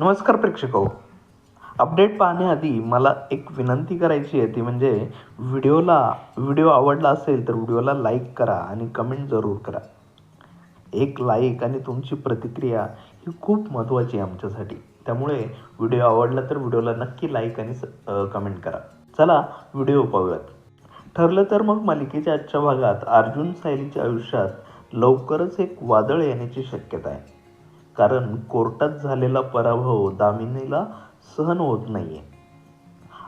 नमस्कार प्रेक्षक अपडेट पाहण्याआधी मला एक विनंती करायची आहे ती म्हणजे व्हिडिओला व्हिडिओ आवडला असेल तर व्हिडिओला लाईक करा आणि कमेंट जरूर करा. एक लाईक आणि तुमची प्रतिक्रिया ही खूप महत्त्वाची आहे आमच्यासाठी. त्यामुळे व्हिडिओ आवडला तर व्हिडिओला नक्की लाईक आणि कमेंट करा. चला व्हिडिओ पाहूयात. ठरलं तर मग मालिकेच्या आजच्या भागात अर्जुन सायलीच्या आयुष्यात लवकरच एक वादळ येण्याची शक्यता आहे. कारण कोर्टात झालेला पराभव दामिनीला सहन होत नाहीये.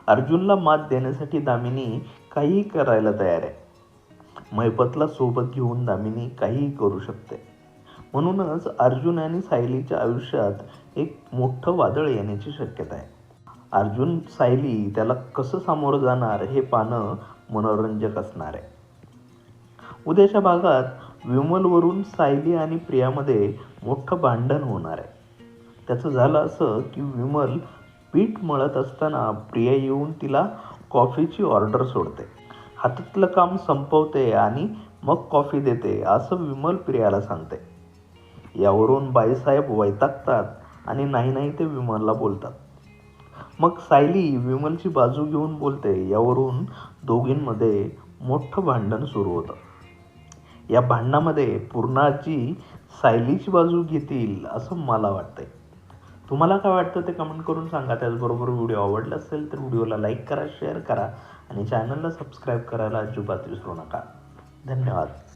अर्जुनला मात देण्यासाठी दामिनी काहीही करायला तयार आहे. मैपतला सोबत घेऊन दामिनी काहीही करू शकते. म्हणूनच अर्जुन आणि सायलीच्या आयुष्यात एक मोठं वादळ येण्याची शक्यता आहे. अर्जुन सायली त्याला कसं सामोरं जाणार हे पाहणं मनोरंजक असणार आहे. उद्याच्या भागात विमलवरून सायली आणि प्रियामध्ये मोठं भांडण होणार आहे. त्याचं झालं असं की विमल पीठ मळत असताना प्रिया येऊन तिला कॉफीची ऑर्डर सोडते. हातातलं काम संपवते आणि मग कॉफी देते असं विमल प्रियाला सांगते. यावरून बाईसाहेब वैतागतात आणि नाही नाही ते विमलला बोलतात. मग सायली विमलची बाजू घेऊन बोलते यावरून दोघींमध्ये मोठं भांडण सुरू होतं. या भांडणामध्ये पूर्णाची सायलीची बाजू घेतील असं मला वाटतंय. तुम्हाला काय वाटतं ते कमेंट करून सांगा. त्याचबरोबर व्हिडिओ आवडला असेल तर व्हिडिओला लाईक करा शेअर करा आणि चॅनलला सबस्क्राईब करायला अजिबात विसरू नका. धन्यवाद.